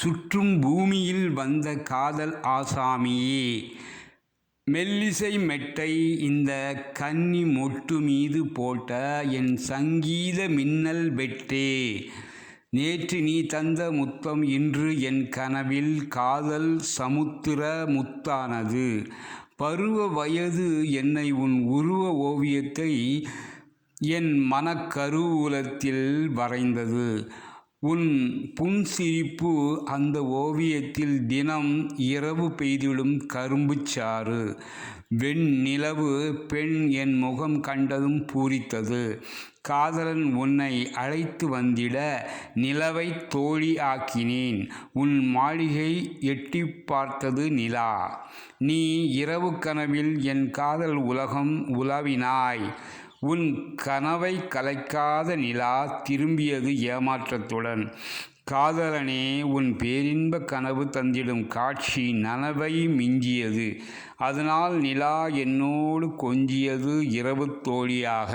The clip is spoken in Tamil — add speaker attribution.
Speaker 1: சுற்றும் பூமியில் வந்த காதல் ஆசாமியே. மெல்லிசை மெட்டை இந்த கன்னி மொட்டு மீது போட்ட என் சங்கீத மின்னல் வெட்டே. நேற்று நீ தந்த முத்தம் இன்று என் கனவில் காதல் சமுத்திர முத்தானது. பருவ வயது என்னை உன் உருவ ஓவியத்தை என் மனக்கருவூலத்தில் வரைந்தது. உன் புன்சிரிப்பு அந்த ஓவியத்தில் தினம் இரவு பெய்திடும் கரும்புச்சாறு வெண்ணிலவு பெண் என் முகம் கண்டதும் பூரித்தது. காதலன் உன்னை அழைத்து வந்திட நிலவை தோழி ஆக்கினேன். உன் மாளிகை எட்டி பார்த்தது நிலா. நீ இரவு கனவில் என் காதல் உலகம் உலவினாய். உன் கனவை கலைக்காத நிலா திரும்பியது ஏமாற்றத்துடன். காதலனே உன் பேரின்ப கனவு தந்திடும் காட்சி நனவை மிஞ்சியது. அதனால் நிலா என்னோடு கொஞ்சியது இரவு தோழியாக.